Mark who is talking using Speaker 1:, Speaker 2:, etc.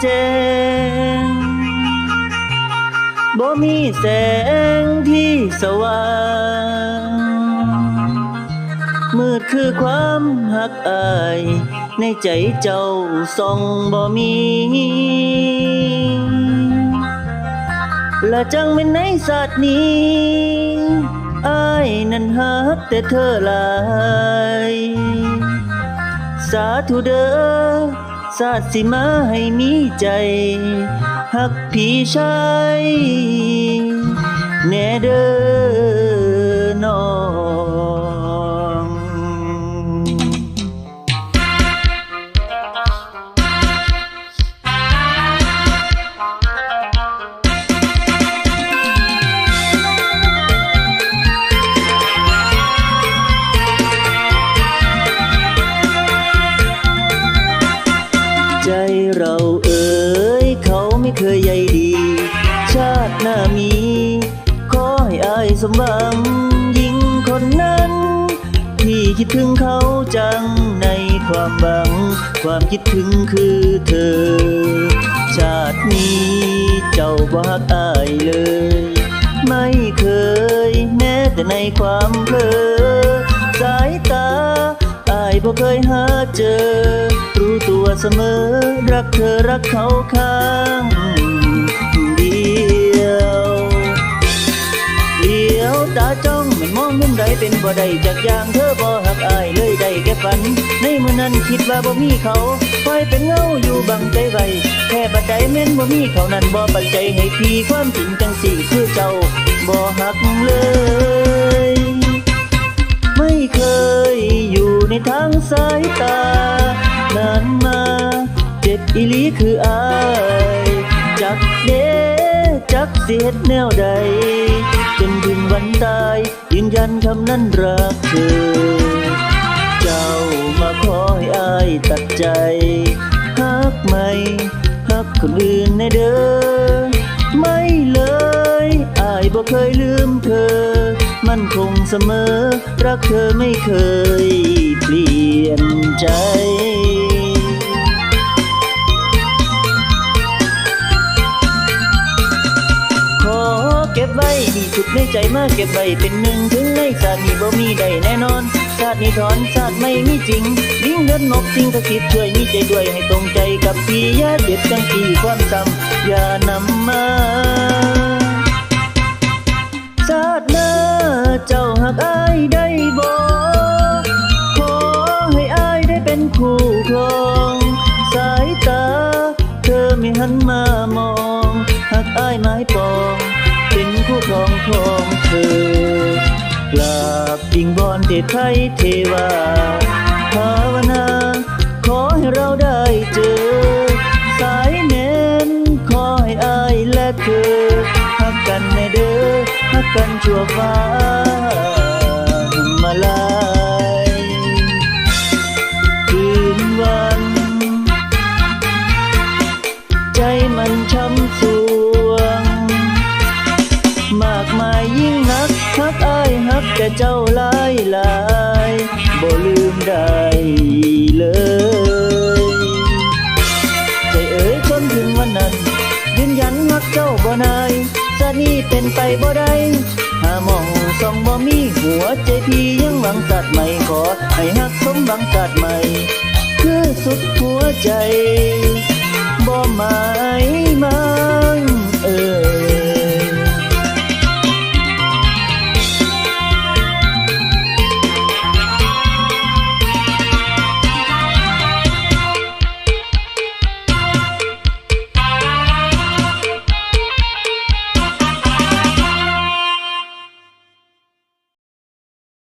Speaker 1: แจ้งบ่มีแสงที่สว่าง มืดคือความหักอาย ในใจเจ้าส่องบ่มี และจังเป็นในสัตว์นี้อายนั้นหักแต่เธอหลาย สาธุเด้อ สาดสิมาให้มีใจ หักพี่ชายแน่เด้อ เคยใยดี ชาติหน้ามี ขอให้อายสมหวังยิ่งคนนั้นที่คิดถึงเขาจังในความหวัง ความคิดถึงคือเธอ ชาตินี้เจ้าบ่ฮักอายเลย ไม่เคยแม้แต่ในความเพลอสายตาอายบ่เคยหาเจอ เสมอ รักเธอรักเขาข้างเดียวเลี้ยวตาจ้องมันมองมุมใดเป็นบ่ได้จากอย่างเธอบ่หักอายเลยได้แค่ฝัน ในมื้อนั้นคิดว่าบ่มีเขาคอยเป็นเงาอยู่บังใจไว้แค่บัดใดแม่นบ่มีเขานั้นบ่ปันใจให้พี่ความจริงจังสิคือเจ้าบ่หักเลย อีลีคืออายจักเด้จักเสียดแนวใด จนถึงวันตายยืนยันคำนั้นรักเธอ เจ้ามาขอให้อายตัดใจฮักไหมฮักคนอื่นในเด้อไม่เลยอายบ่เคยลืมเธอ มันคงเสมอ รักเธอไม่เคยเปลี่ยนใจ เก็บไว้ดีสุดในใจมาเก็บไว้เป็นหนึ่งถึงในชาตินี้บ่มีใดแน่นอนชาตินี้ถอนชาติไม่มีจริงดิ้งเดินนกสิ่งศักดิ์สิทธิ์ช่วยมีใจด้วยให้ตรงใจกับพี่อย่าเด็ดจังที่ความจำอย่านำมาชาติหน้าเจ้าหักอายได้บ่ขอให้อายได้เป็นคู่ครองสายตา เธอไม่หันมามองหักอายไม้ปองเป็นคู่ครอง ของเธอกราบยิงบอนเทไทยเทวาภาวนา ขอให้เราได้เจอ สายเน้นขอให้อายและเธอหักกันในเด้อหักกันชั่วฟ้า ฮักอายฮักแต่เจ้าหลายหลายบ่ลืมได้เลยใจเอ๋ยจนถึงวันนั้น ยืนยันฮักเจ้าบ่นายสานี้เป็นไปบ่ได้หามองส่องบ่มีหัวใจพี่ยังหวังสัตว์ใหม่ขอ ให้ฮักสมหวังสัตว์ใหม่ คือสุดหัวใจบ่หมายมา